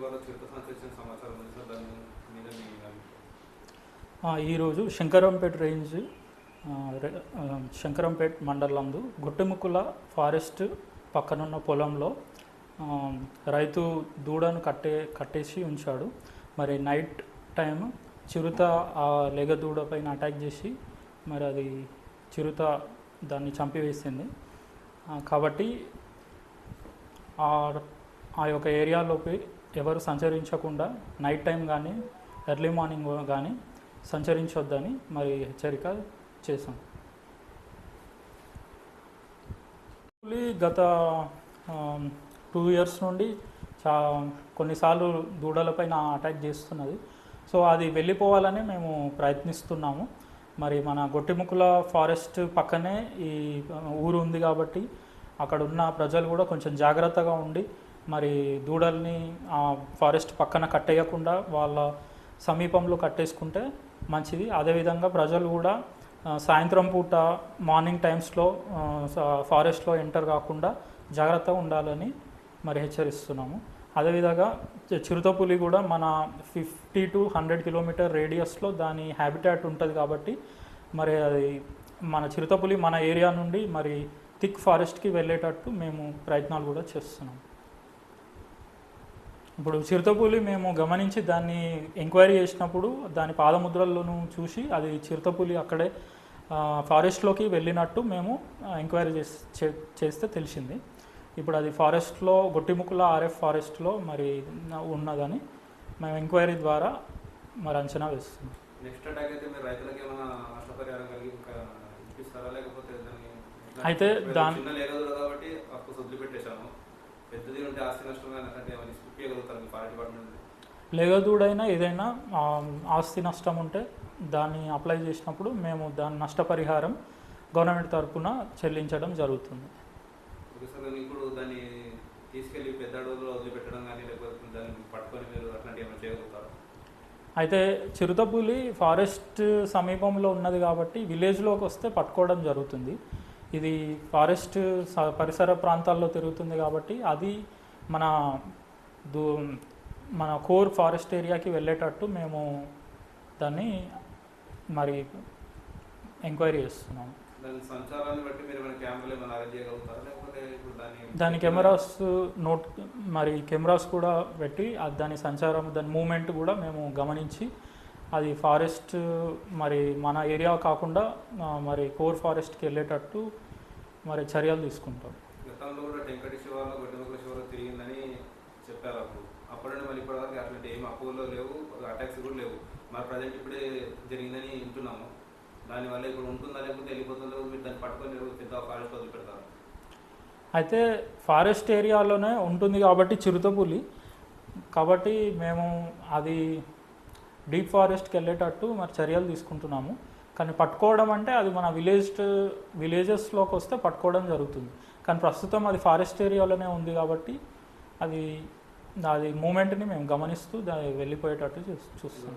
సమాచారం ఉంది సార్ దాని మీద ఈరోజు శంకరంపేట రేంజ్ శంకరంపేట మండలందు గుట్టముక్కుల ఫారెస్ట్ పక్కనున్న పొలంలో రైతు దూడను కట్టే కట్టేసి ఉంచాడు. మరి నైట్ టైం చిరుత ఆ లెగ దూడ పైన అటాక్ చేసి మరి అది చిరుత దాన్ని చంపివేసింది. కాబట్టి ఆ ఆ యొక్క ఏరియాలోకి ఎవరు సంచరించకుండా నైట్ టైం కానీ ఎర్లీ మార్నింగ్ కానీ సంచరించొద్దని మరి హెచ్చరిక చేశాం. పులి గత టూ ఇయర్స్ నుండి చా కొన్నిసార్లు దూడలపైన అటాక్ చేస్తున్నది. సో అది వెళ్ళిపోవాలని మేము ప్రయత్నిస్తున్నాము. మరి మన గొట్టిముక్కుల ఫారెస్ట్ పక్కనే ఈ ఊరు ఉంది కాబట్టి అక్కడ ఉన్న ప్రజలు కూడా కొంచెం జాగ్రత్తగా ఉండి మరి దూడల్ని ఆ ఫారెస్ట్ పక్కన కట్టేయకుండా వాళ్ళ సమీపంలో కట్టేసుకుంటే మంచిది. అదేవిధంగా ప్రజలు కూడా సాయంత్రం పూట మార్నింగ్ టైమ్స్లో ఫారెస్ట్లో ఎంటర్ కాకుండా జాగ్రత్తగా ఉండాలని మరి హెచ్చరిస్తున్నాము. అదేవిధంగా చిరుతపులి కూడా మన ఫిఫ్టీ టు హండ్రెడ్ కిలోమీటర్ రేడియస్లో దాని హ్యాబిటాట్ ఉంటుంది కాబట్టి మరి అది మన చిరుతపులి మన ఏరియా నుండి మరి థిక్ ఫారెస్ట్కి వెళ్ళేటట్టు మేము ప్రయత్నాలు కూడా చేస్తున్నాం. ఇప్పుడు చిరుతపులి మేము గమనించి దాన్ని ఎంక్వైరీ చేసినప్పుడు దాని పాదముద్రలను చూసి అది చిరుతపులి అక్కడే ఫారెస్ట్లోకి వెళ్ళినట్టు మేము ఎంక్వైరీ చేసి చేస్తే తెలిసింది. ఇప్పుడు అది ఫారెస్ట్లో గొట్టిముక్కుల ఆర్ఎఫ్ ఫారెస్ట్లో మరి ఉన్నదని మేము ఎంక్వైరీ ద్వారా మరి అంచనా నెక్స్ట్ అటాక్ అయితే మీరు రైతులకు ఏమైనా నష్టపరిహారం కలిగి ఇంకా ఇప్పిస్తారా? లేకపోతే దాన్ని అయితే దాని- కాబట్టి పెద్దది ఉంటే ఆస్తి నష్టం అంటే ఫారెస్ట్ డిపార్ట్మెంట్ లేగదూడైనా ఏదైనా ఆస్తి నష్టం ఉంటే దాన్ని అప్లై చేసినప్పుడు మేము దాని నష్టపరిహారం గవర్నమెంట్ తరపున చెల్లించడం జరుగుతుంది. ఓకే సార్ నేను ఇప్పుడు దాన్ని తీసుకెళ్ళి పెద్ద అడవుల్లో వదిలిపెట్టడం కానీ లేకపోతే దాన్ని పట్టుకొని మీరు అట్లాంటి ఏమైనా చేయగలుగుతారు? అయితే చిరుతపులి ఫారెస్ట్ సమీపంలో ఉన్నది కాబట్టి విలేజ్లోకి వస్తే పట్టుకోవడం జరుగుతుంది. ఇది ఫారెస్ట్ స- పరిసర ప్రాంతాల్లో తిరుగుతుంది కాబట్టి అది మన దూ మన కోర్ ఫారెస్ట్ ఏరియాకి వెళ్ళేటట్టు మేము దాన్ని మరి ఎంక్వైరీ చేస్తున్నాము దాని కెమెరాస్ నోట్ మరి కెమెరాస్ కూడా పెట్టి దాని సంచారం దాని మూమెంట్ కూడా మేము గమనించి అది ఫారెస్ట్ మరి మన ఏరియా కాకుండా మరి కోర్ ఫారెస్ట్కి వెళ్ళేటట్టు మరి చర్యలు తీసుకుంటాం. గతంలో కూడా టెంకటి శివార్లో గొడ్డమకుల శివార్లో తిరిగిందని చెప్పారు అప్పుడు. అప్పటి నుండి మళ్ళీ ఇప్పటివరకు అట్లాంటి ఏం అపోలో లేవు అటాక్స్ కూడా లేవు. మరి ప్రజెంట్ ఇప్పుడే జరిగిందని వింటున్నాము. దానివల్ల ఇప్పుడు ఉంటుందా లేకపోతే వెళ్ళిపోతుందో మీరు దాన్ని పట్టుకొని మీరు పెద్ద ఫారెస్ట్ వదిలిపెడతారు? అయితే ఫారెస్ట్ ఏరియాలోనే ఉంటుంది కాబట్టి చిరుతపులి. కాబట్టి మేము అది డీప్ ఫారెస్ట్కి వెళ్ళేటట్టు మరి చర్యలు తీసుకుంటున్నాము. కానీ పట్టుకోవడం అంటే అది మన విలేజ్ విలేజెస్లోకి వస్తే పట్టుకోవడం జరుగుతుంది. కానీ ప్రస్తుతం అది ఫారెస్ట్ ఏరియాలోనే ఉంది కాబట్టి అది అది మూమెంట్ని మేము గమనిస్తూ దాన్ని వెళ్ళిపోయేటట్టు చూస్తున్నాం.